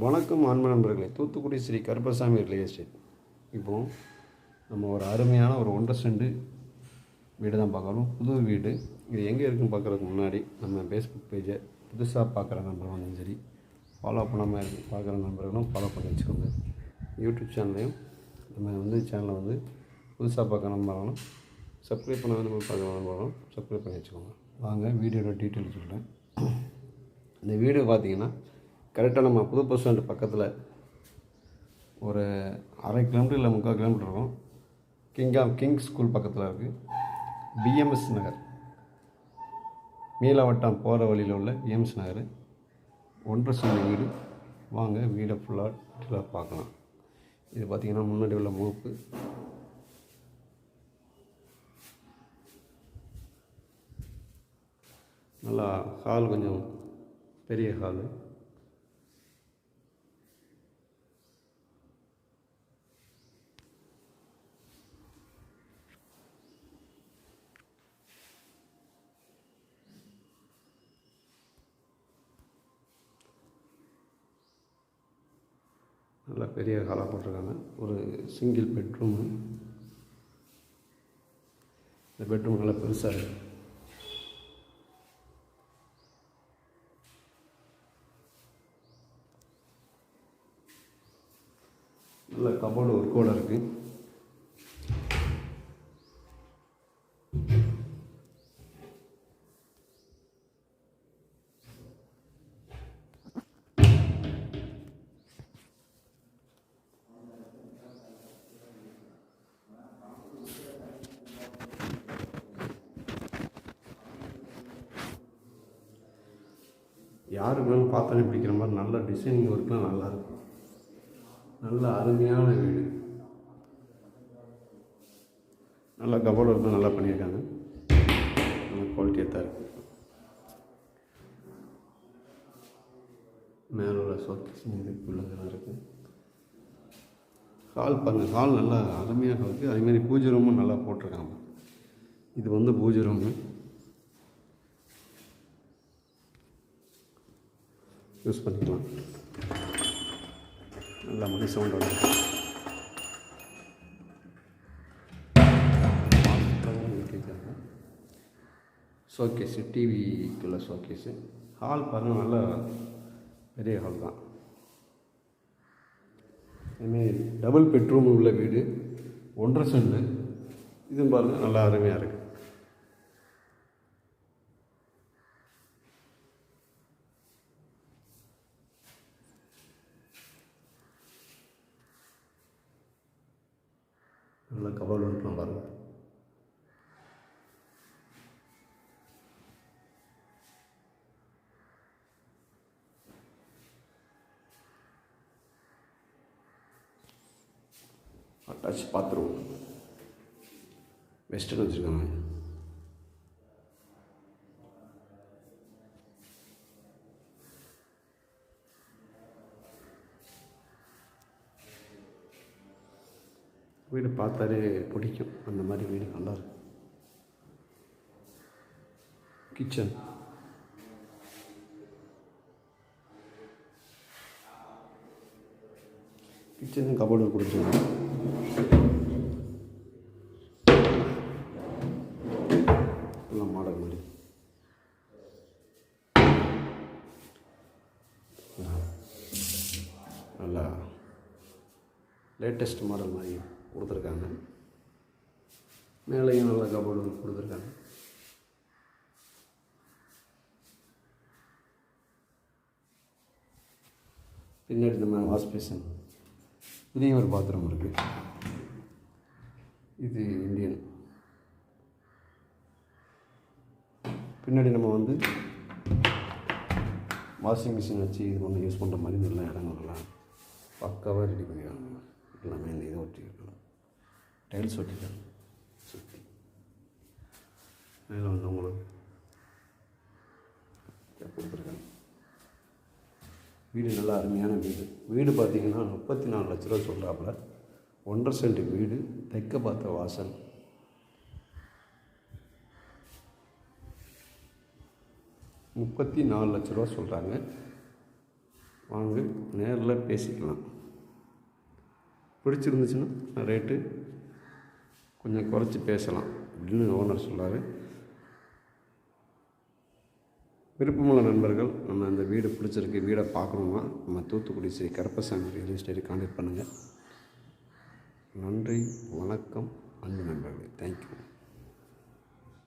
வணக்கம் ஆன்ம நண்பர்களே. தூத்துக்குடி ஸ்ரீ கருப்பசாமி ரியல் எஸ்டேட் இப்போது நம்ம ஒரு அருமையான ஒரு ஒன்றரை செண்டு வீடு தான் பார்க்குறோம் புது வீடு. இது எங்கே இருக்குன்னு பார்க்குறதுக்கு முன்னாடி நம்ம ஃபேஸ்புக் பேஜை புதுசாக பார்க்குற நண்பர்களும் சரி ஃபாலோ பண்ணாமல் இருக்கு பார்க்குற நண்பர்களும் ஃபாலோ பண்ணி வச்சுக்கோங்க. யூடியூப் சேனல்லையும் நம்ம வந்து சேனலை வந்து புதுசாக பார்க்குற நண்பர்களும் சப்ஸ்கிரைப் பண்ண நம்ம பார்க்குற நண்பர்களும் சப்ஸ்கிரைப் பண்ணி வச்சுக்கோங்க. வாங்க வீடியோட டீட்டெயில் சொல்கிறேன் இந்த வீடு பார்த்தீங்கன்னா கரெக்டாக நம்ம புது பஸ் ஸ்டாண்டு பக்கத்தில் ஒரு அரை கிலோமீட்டர் இல்லை முக்கால் கிலோமீட்டர் இருக்கும். கிங்கா கிங் ஸ்கூல் பக்கத்தில் இருக்குது பிஎம்எஸ் நகர். மீளவட்டம் போகிற வழியில் உள்ள பிஎம்எஸ் நகர். ஒன்றரை சென்ட் வீடு. வாங்க வீடை ஃபுல்லாக டீலாக பார்க்கலாம். இது பார்த்திங்கன்னா முன்னாடி உள்ள மூப்பு நல்லா ஹால் கொஞ்சம் பெரிய ஹாலு நல்லா பெரிய ஹாலாக போட்டிருக்காங்க. ஒரு சிங்கிள் பெட்ரூமு இந்த பெட்ரூம் நல்லா பெருசாக இருக்கு. நல்ல கபோர்டு ஒர்க்கோட இருக்குது யாருக்கு வேணும் பார்த்தாலே பிடிக்கிற மாதிரி நல்ல டிசைனிங் ஒர்க்லாம் நல்லா இருக்கும். நல்ல அருமையான வீடு. நல்லா கபோர்ட் ஒர்க்லாம் நல்லா பண்ணியிருக்காங்க. நல்ல குவாலிட்டியாக தான் இருக்குது மேலே உள்ள சொக்கேஷன் இதுக்குள்ளதெல்லாம் இருக்குது ஹால் பாருங்கள் ஹால் நல்லா அருமையாக இருக்குது அதேமாதிரி பூஜை ரூமும் நல்லா போட்டிருக்காங்க. இது வந்து பூஜை ரூமு யூஸ் பண்ணிக்கலாம். நல்லா மணி சவுண்ட் வந்து ஷோகேஸு டிவிக்குள்ள ஷோகேஸு ஹால் பாருங்கள் நல்லா பெரிய ஹால் தான். இதுமாரி டபுள் பெட்ரூம் உள்ள வீடு ஒன்றரை செண்டு இதுவும் பாருங்கள் நல்லா அருமையாக இருக்குது நல்லா கபால் ஒன்றுலாம் பாருங்கள் அட்டாச் பாத்ரூம். வெஸ்டர்ன் வச்சுருக்காங்க. வீடு பார்த்தாலே பிடிக்கும். அந்த மாதிரி வீடு நல்லாயிருக்கு கிச்சன் கிச்சனும் கபோர்டு கொடுத்துருக்காங்க எல்லாம் மாடல் மாதிரி. நல்லா. லேட்டஸ்ட் மாடல் மாதிரி. கொடுத்துருக்காங்க. மேலேயும் நல்ல கபோர்டு கொடுத்துருக்காங்க. பின்னாடி நம்ம வாஷ் பேஷன் இதையும் ஒரு பாத்ரூம் இருக்குது இது இந்தியன். பின்னாடி நம்ம வந்து வாஷிங் மிஷின் வச்சு இது வந்து யூஸ் பண்ணுற மாதிரி நல்ல இடங்கள்லாம் பக்காவாக ரெடி பண்ணிடுவாங்க. எல்லாமே டைல்ஸ் ஒட்டிட்டேன் சுற்றி மேலே வந்து உங்களுக்கு. கொடுத்துருக்காங்க வீடு நல்லா அருமையான வீடு. வீடு பார்த்தீங்கன்னா முப்பத்தி நாலு லட்ச ரூபா சொல்கிறாப்புல ஒன்றரை சென்ட் வீடு தைக்க பார்த்த வாசல். முப்பத்தி நாலு லட்ச ரூபா சொல்கிறாங்க வாங்க நேரில் பேசிக்கலாம். பிடிச்சிருந்துச்சுன்னா ரேட்டு கொஞ்சம் குறைச்சி பேசலாம் அப்படின்னு ஓனர் சொல்கிறாரு விருப்பமுள்ள நண்பர்கள் நம்ம அந்த வீடு பிடிச்சிருக்கு வீடை பார்க்கணுமா? நம்ம Thoothukudi Sri Karuppasamy real estate contact பண்ணுங்கள் நன்றி வணக்கம் அன்பு நண்பர்களே. தேங்க்யூ